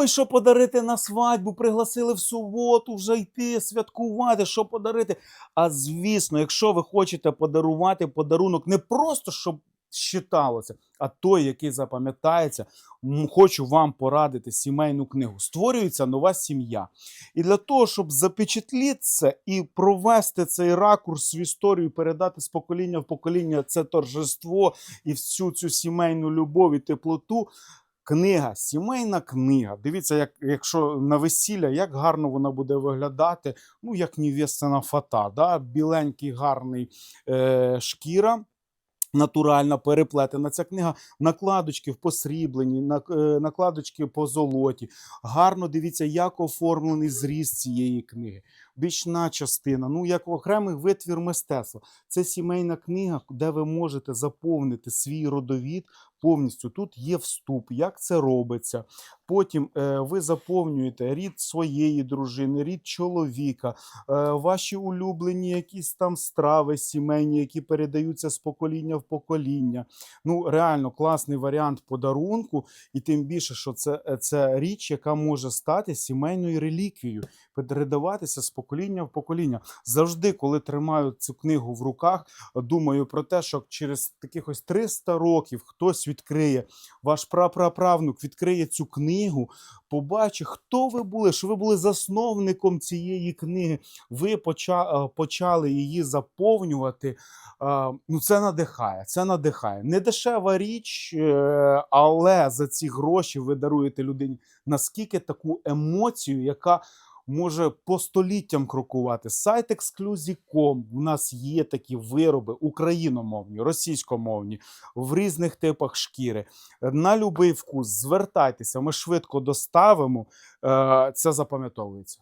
Ой, що подарити на свадьбу, пригласили в суботу вже йти святкувати, що подарити. А звісно, якщо ви хочете подарувати подарунок не просто щоб считалося, а той, який запам'ятається, хочу вам порадити сімейну книгу. Створюється нова сім'я. І для того, щоб запечатліти і провести цей ракурс в історію, передати з покоління в покоління це торжество і всю цю сімейну любов і теплоту. Книга, сімейна книга. Дивіться, як, якщо на весілля, як гарно вона буде виглядати. Ну, як невестина фата, да? біленький, гарний е, шкіра. Натуральна переплетена ця книга, накладочки в посрібленні, е, накладочки по золоті. Гарно дивіться, як оформлений зріз цієї книги. Бічна частина, ну як окремий витвір мистецтва. Це сімейна книга, де ви можете заповнити свій родовід повністю. Тут є вступ, як це робиться. Потім е, ви заповнюєте рід своєї дружини, рід чоловіка, е, ваші улюблені якісь там страви сімейні, які передаються з покоління в покоління. Ну, реально класний варіант подарунку, і тим більше, що це, е, це річ, яка може стати сімейною реліквією, передаватися з покоління в покоління. Завжди, коли тримаю цю книгу в руках, думаю про те, що через таких ось 300 років хтось відкриє, ваш прапраправнук відкриє цю книгу, побачить, хто ви були, що ви були засновником цієї книги. Ви е, почали її заповнювати. Е, Ну, це надихає. Це надихає. Не дешева річ, е, але за ці гроші ви даруєте людині наскільки таку емоцію, яка може по століттям крокувати. Сайт Exclusive.com, У нас є такі вироби україномовні, російськомовні, в різних типах шкіри. На будь-який вкус звертайтеся, ми швидко доставимо. Е, Це запам'ятовується.